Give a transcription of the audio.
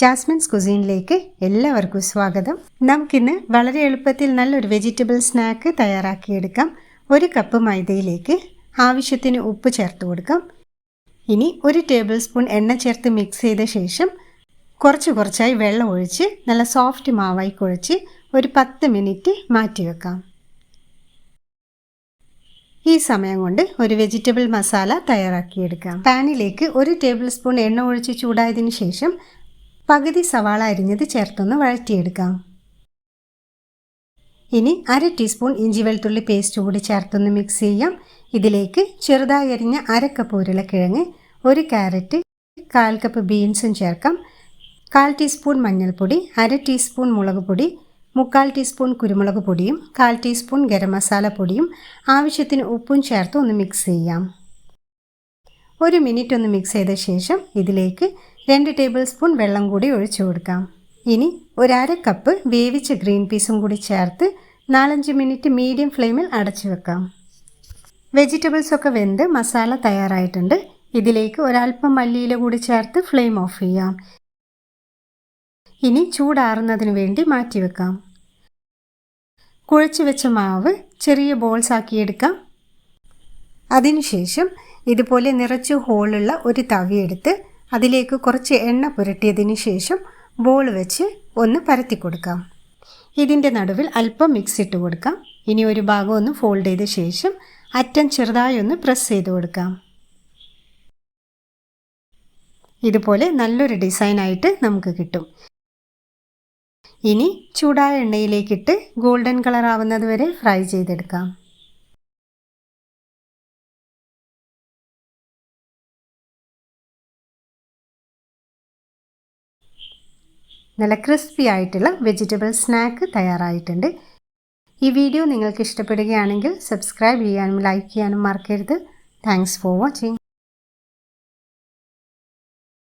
Jasmine's കുസീനിലേക്ക് എല്ലാവർക്കും സ്വാഗതം. നമുക്കിന്ന് വളരെ എളുപ്പത്തിൽ നല്ലൊരു വെജിറ്റബിൾ സ്നാക്ക് തയ്യാറാക്കിയെടുക്കാം. ഒരു കപ്പ് മൈദയിലേക്ക് ആവശ്യത്തിന് ഉപ്പ് ചേർത്ത് കൊടുക്കാം. ഇനി ഒരു ടേബിൾ സ്പൂൺ എണ്ണ ചേർത്ത് മിക്സ് ചെയ്ത ശേഷം കുറച്ച് കുറച്ചായി വെള്ളം ഒഴിച്ച് നല്ല സോഫ്റ്റ് മാവായി കുഴച്ച് ഒരു പത്ത് മിനിറ്റ് മാറ്റി വെക്കാം. ഈ സമയം കൊണ്ട് ഒരു വെജിറ്റബിൾ മസാല തയ്യാറാക്കിയെടുക്കാം. പാനിലേക്ക് ഒരു ടേബിൾ സ്പൂൺ എണ്ണ ഒഴിച്ച് ചൂടായതിനു ശേഷം പകുതി സവാള അരിഞ്ഞത് ചേർത്തൊന്ന് വഴറ്റിയെടുക്കാം. ഇനി അര ടീസ്പൂൺ ഇഞ്ചി വെളുത്തുള്ളി പേസ്റ്റ് കൂടി ചേർത്തൊന്ന് മിക്സ് ചെയ്യാം. ഇതിലേക്ക് ചെറുതായി അരിഞ്ഞ അര കപ്പ് ഉരുളക്കിഴങ്ങ് ഒരു ക്യാരറ്റ് കാൽ കപ്പ് ബീൻസും ചേർക്കാം. കാൽ ടീസ്പൂൺ മഞ്ഞൾപ്പൊടി അര ടീസ്പൂൺ മുളക് പൊടി മുക്കാൽ ടീസ്പൂൺ കുരുമുളക് പൊടിയും കാൽ ടീസ്പൂൺ ഗരം മസാല പൊടിയും ആവശ്യത്തിന് ഉപ്പും ചേർത്ത് ഒന്ന് മിക്സ് ചെയ്യാം. ഒരു മിനിറ്റ് ഒന്ന് മിക്സ് ചെയ്ത ശേഷം ഇതിലേക്ക് രണ്ട് ടേബിൾ സ്പൂൺ വെള്ളം കൂടി ഒഴിച്ചു കൊടുക്കാം. ഇനി ഒരര കപ്പ് വേവിച്ച ഗ്രീൻ പീസും കൂടി ചേർത്ത് നാലഞ്ച് മിനിറ്റ് മീഡിയം ഫ്ലെയിമിൽ അടച്ചു വെക്കാം. വെജിറ്റബിൾസ് ഒക്കെ വെന്ത് മസാല തയ്യാറായിട്ടുണ്ട്. ഇതിലേക്ക് ഒരല്പം മല്ലിയില കൂടി ചേർത്ത് ഫ്ലെയിം ഓഫ് ചെയ്യാം. ഇനി ചൂടാറുന്നതിന് വേണ്ടി മാറ്റിവെക്കാം കുഴച്ചു വെച്ച മാവ് ചെറിയ ബോൾസ് ആക്കിയെടുക്കാം അതിനുശേഷം ഇതുപോലെ നിറച്ച് ഹോളുള്ള ഒരു തവി തവിയെടുത്ത് അതിലേക്ക് കുറച്ച് എണ്ണ പുരട്ടിയതിന് ശേഷം ബോൾ വെച്ച് ഒന്ന് പരത്തി കൊടുക്കാം. ഇതിന്റെ നടുവിൽ അല്പം മിക്സ് ഇട്ട് കൊടുക്കാം. ഇനി ഒരു ഭാഗം ഒന്ന് ഫോൾഡ് ചെയ്ത ശേഷം അറ്റം ചെറുതായി ഒന്ന് പ്രസ് ചെയ്ത് കൊടുക്കാം. ഇതുപോലെ നല്ലൊരു ഡിസൈനായിട്ട് നമുക്ക് കിട്ടും. ഇനി ചൂടായ എണ്ണയിലേക്കിട്ട് ഗോൾഡൻ കളർ ആവുന്നത് വരെ ഫ്രൈ ചെയ്തെടുക്കാം. നല്ല ക്രിസ്പി ആയിട്ടുള്ള വെജിറ്റബിൾ സ്നാക്ക് തയ്യാറായിട്ടുണ്ട്. ഈ വീഡിയോ നിങ്ങൾക്ക് ഇഷ്ടപ്പെടുകയാണെങ്കിൽ സബ്സ്ക്രൈബ് ചെയ്യാനും ലൈക്ക് ചെയ്യാനും മറക്കരുത്. Thanks for watching